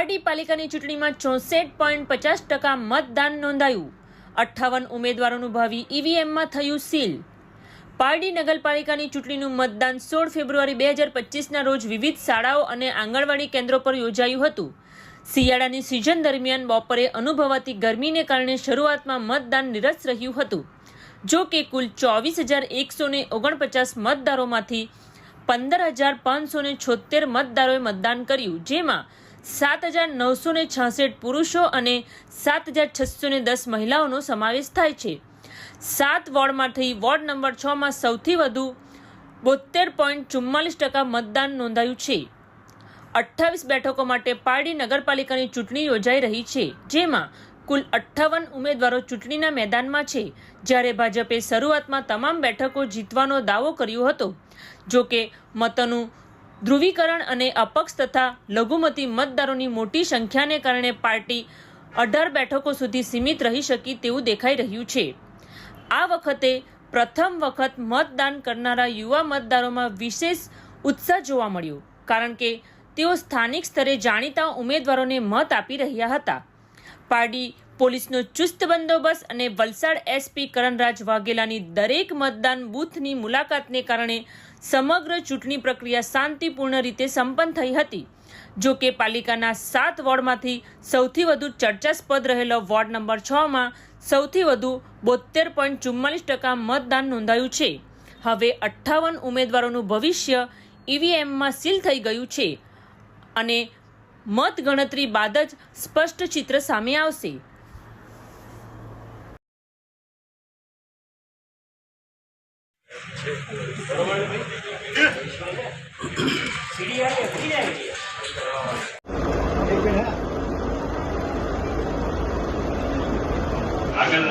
પારડી પાલિકાની ચૂંટણીમાં ચોસઠ પોઈન્ટ પચાસ ટકા મતદાન નોંધાયું. અઠ્ઠાવન ઉમેદવારોનું ભાવિ ઈવીએમમાં થયું સીલ. પારડી નગરપાલિકાની ચૂંટણીનું મતદાન સોળ ફેબ્રુઆરી બે હજાર પચીસના રોજ વિવિધ શાળાઓ અને આંગણવાડી કેન્દ્રો પર યોજાયું હતું. શિયાળાની સિઝન દરમિયાન બપોરે અનુભવાતી ગરમીને કારણે શરૂઆતમાં મતદાન નિરસ રહ્યું હતું. જો કે કુલ ચોવીસ હજાર એકસો ને ઓગણપચાસ મતદારોમાંથી પંદર હજાર પાંચસો છોતેર મતદારોએ મતદાન કર્યું, જેમાં સાત હજાર નવસો ને છાસઠ પુરુષો અને સાત હજાર છસો ને દસ મહિલાઓનો સમાવેશ થાય છે. સાત વોર્ડમાંથી વોર્ડ નંબર છમાં સૌથી વધુ બોતેર પોઈન્ટ ચુમ્માલીસ ટકા મતદાન નોંધાયું છે. અઠ્ઠાવીસ બેઠકો માટે પારડી નગરપાલિકાની ચૂંટણી યોજાઈ રહી છે, જેમાં કુલ અઠ્ઠાવન ઉમેદવારો ચૂંટણીના મેદાનમાં છે. જ્યારે ભાજપે શરૂઆતમાં તમામ બેઠકો જીતવાનો દાવો કર્યો હતો. જોકે મતનું મતોનું ધ્રુવીકરણ અને અપક્ષ તથા લઘુમતી મતદારોની મોટી સંખ્યાને કારણે પાર્ટી અઢાર બેઠકો સુધી સીમિત રહી શકી તેવું દેખાઈ રહ્યું છે. આ વખતે પ્રથમ વખત મતદાન કરનારા યુવા મતદારોમાં વિશેષ ઉત્સાહ જોવા મળ્યો, કારણ કે તેઓ સ્થાનિક સ્તરે જાણીતા ઉમેદવારોને મત આપી રહ્યા હતા. પારડી પોલીસનો ચુસ્ત બંદોબસ્ત અને વલસાડ એસપી કરણરાજ વાઘેલાની દરેક મતદાન બૂથની મુલાકાતને કારણે સમગ્ર ચૂંટણી પ્રક્રિયા શાંતિપૂર્ણ રીતે સંપન્ન થઈ હતી. જો કે પાલિકાના સાત વોર્ડમાંથી સૌથી વધુ ચર્ચાસ્પદ રહેલો વોર્ડ નંબર છમાં સૌથી વધુ બોતેર પોઈન્ટ ચુમ્માલીસ ટકા મતદાન નોંધાયું છે. હવે અઠ્ઠાવન ઉમેદવારોનું ભવિષ્ય ઈવીએમમાં સીલ થઈ ગયું છે અને મત ગણતરી બાદ જ સ્પષ્ટ ચિત્ર સામે આવશે. આગળ